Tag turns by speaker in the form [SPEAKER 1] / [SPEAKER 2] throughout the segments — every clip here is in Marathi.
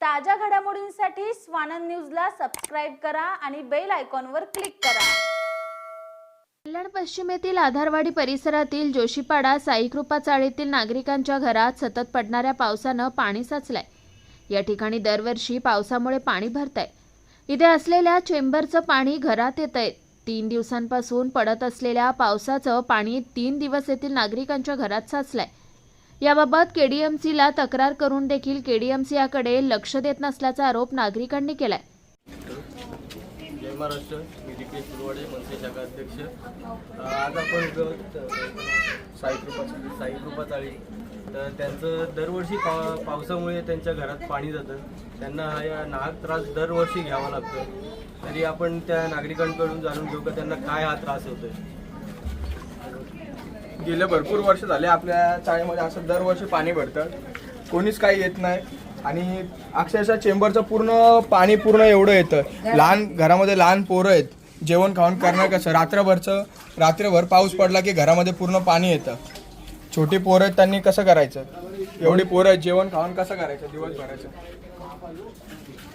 [SPEAKER 1] ताज्या घडामोडींसाठी स्वानंद न्यूजला सबस्क्राईब करा आणि बेल आयकॉनवर क्लिक करा.
[SPEAKER 2] कल्याण पश्चिमेतील आधारवाडी परिसरातील जोशीपाडा साईकृपा चाळीतील नागरिकांच्या घरात सतत पडणाऱ्या पावसानं पाणी साचलंय. या ठिकाणी दरवर्षी पावसामुळे पाणी भरतंय. इथे असलेल्या चेंबरचं पाणी घरात येतंय. तीन दिवसांपासून पडत असलेल्या पावसाचं पाणी तीन दिवस येथील नागरिकांच्या घरात साचलंय. याबाबत केडीएमसीला तक्रार करून देखील केडीएमसी याकडे लक्ष देत नसल्याचा आरोप नागरिकांनी केलाय.
[SPEAKER 3] जय महाराष्ट्र मी फुलवाडे मनसे शाखा अध्यक्ष. आज आपण साईकृपा साईकृपा चाळी तर त्यांचं दरवर्षी पा पावसामुळे त्यांच्या घरात पाणी जातं. त्यांना हा या नाहक त्रास दरवर्षी घ्यावा लागतो. तरी आपण त्या नागरिकांकडून जाणून घेऊ का त्यांना काय हा त्रास होतोय.
[SPEAKER 4] गेले भरपूर वर्ष झाले आपल्या चाळीमध्ये असं दरवर्षी पाणी भरतं. कोणीच काही येत नाही. आणि अक्षरशः चेंबरचं पूर्ण पाणी पूर्ण एवढं येतं. लहान घरामध्ये लहान पोरं आहेत. जेवण खाऊन करणार कसं? रात्रभरचं रात्रभर पाऊस पडला की घरामध्ये पूर्ण पाणी येतं. छोटी पोरं आहेत त्यांनी कसं करायचं? एवढी पोरं आहेत जेवण खाऊन कसं करायचं? दिवसभराचं.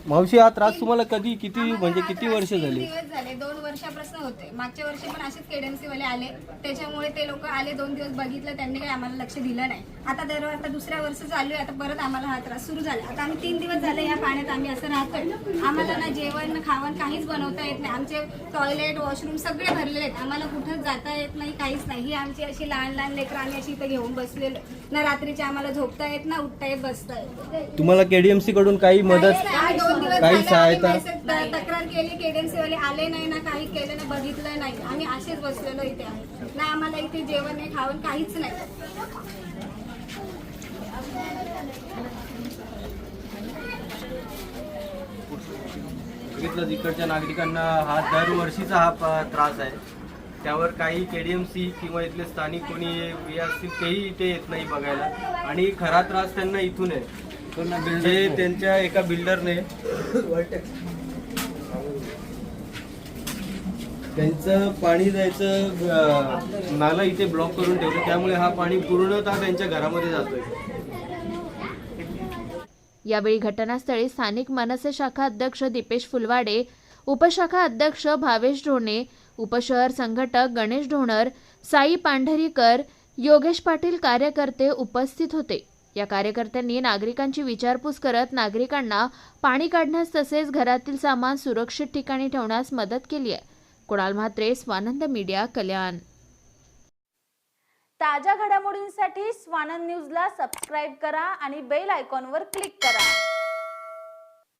[SPEAKER 3] मावशी हा त्रास तुम्हाला कधी किती म्हणजे किती वर्ष झाली?
[SPEAKER 5] दिवस झाले दोन वर्षापासून होते. मागच्या वर्षी पण असेच केडीएमसी वाले आले. त्याच्यामुळे ते लोक आले दोन दिवस बघितलं त्यांनी काही आम्हाला लक्ष दिलं नाही. आता दर आता दुसऱ्या वर्ष चालू आहे आता परत आम्हाला हा त्रास सुरू झाला. आता आम्ही तीन दिवस झाले या पाण्यात आम्ही असं राहतोय. आम्हाला ना जेवण ना खावण काहीच बनवता येत नाही. आमचे टॉयलेट वॉशरूम सगळे भरलेले आहेत. आम्हाला कुठं जाता येत नाही काहीच नाही. ही आमची अशी लहान लहान लेकरं आम्ही अशी इथं घेऊन बसलेलो ना रात्रीचे आम्हाला झोपता येत ना उठता येत बसता येत.
[SPEAKER 3] तुम्हाला केडीएमसी कडून काही मदत.
[SPEAKER 5] आम्ही दोन दिवस
[SPEAKER 3] काही
[SPEAKER 5] झाले,
[SPEAKER 3] सहायता?
[SPEAKER 5] त- तक्रार केली केडीएमसी वाले आले नाही ना काही केलं नाही बघितलं नाही. आम्ही असेच बसलेलो इथे. आहे ना आम्हाला इथे जेवण नाही खावण काहीच नाही.
[SPEAKER 3] बघितलं इकडच्या नागरिकांना हा दरवर्षीचा हा प- त्रास आहे. त्यावर काही केडीएमसी किंवा इथले स्थानिक कोणी हे असतील तेही इथे येत नाही बघायला. आणि खरा त्रास त्यांना इथून आहे. जे त्यांच्या एका बिल्डरने त्यांचं पाणी जायचं नाला इथे ब्लॉक करून ठेवलं. त्यामुळे हा पाणी पूर्णतः त्यांच्या घरामध्ये जातोय.
[SPEAKER 2] यावेळी घटनास्थळी स्थानिक मनसे शाखा अध्यक्ष दीपेश फुलवाडे उपशाखा अध्यक्ष भावेश ढोणे उपशहर संघटक गणेश ढोणर साई पांढरीकर योगेश पाटील कार्यकर्ते उपस्थित होते. या कार्यकर्त्यांनी नागरिकांची विचारपूस करत नागरिकांना पाणी काढण्यास तसेच घरातील सामान सुरक्षित ठिकाणी ठेवण्यास मदत केली आहे. कुणाल म्हात्रे स्वानंद मीडिया कल्याण.
[SPEAKER 1] ताज्या घडामोडींसाठी स्वानंद न्यूजला सबस्क्राईब करा आणि बेल आयकॉनवर क्लिक करा.